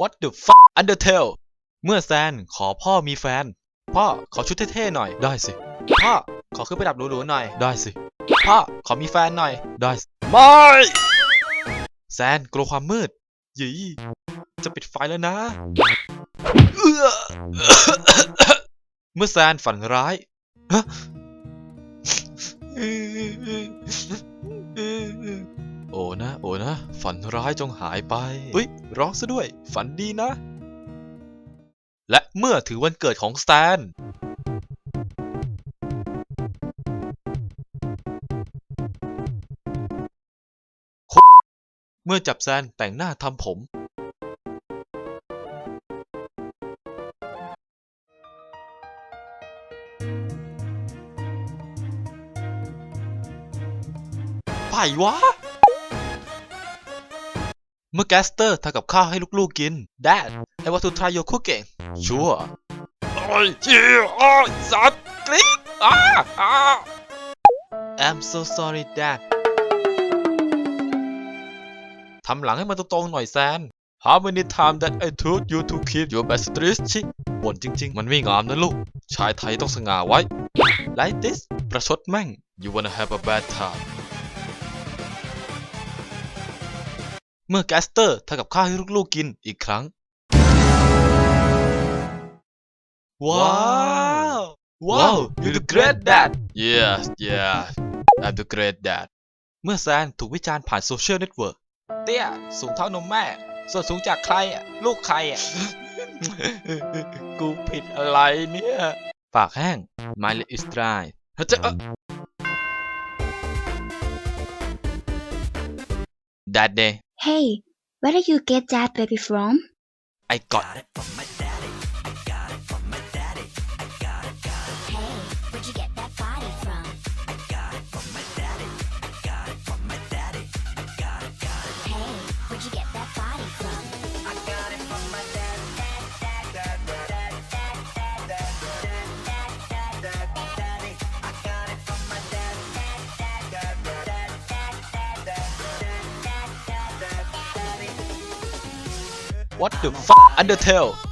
What the fuck Undertale เมื่อแซนขอพ่อมีแฟน พ่อขอชุดเท่ๆหน่อยได้สิ พ่อขอขึ้นไปดับหรูๆหน่อยได้สิ พ่อขอมีแฟนหน่อยได้สิไม่แซนกลัวความมืดยีจะปิดไฟแล้วนะเมื่อแซนฝันร้ายฮะ ฝันร้ายจงหายไปเฮ้ยร้องซะด้วย ฝันดีนะ และเมื่อถึงวันเกิดของแซนเมื่อจับแซนแต่งหน้าทำผม ไปวะ เมื่อแกสเตอร์ทำกับข้าวให้ลูกๆกิน Dad I want to try your cooking ชัวร์โอ้ยเจียอ้อยสัตว์กรี๊ดอ้าอ้า I'm so sorry Dad ทำหลังให้มันตรงๆหน่อยแซน How many times that I told you to keep your boundaries ชิบ่นจริง ๆ มันไม่งามนะลูก ชายไทยต้องสง่าไว้ Like this ประชดแม่ง You wanna have a bad time เมื่อแกสเตอร์ทำกับข้าวให้ลูกๆกินอีกครั้ง ว้าว ว้าว you the great dad yes yes I'm the great dad เมื่อแซนถูกวิจารณ์ผ่านโซเชียลเน็ตเวิร์กเตี้ย สูงเท่านมแม่ ส่วนสูงจากใครอะ ลูกใครอะ กูผิดอะไรเนี่ย ปากแห้ง My lip is dry จะเอ่อ That day Hey, where did you get that baby from? I got, it from my daddy. I got it from my daddy. I got it, got it. Hey, where'd you get that? What the fuck? Undertale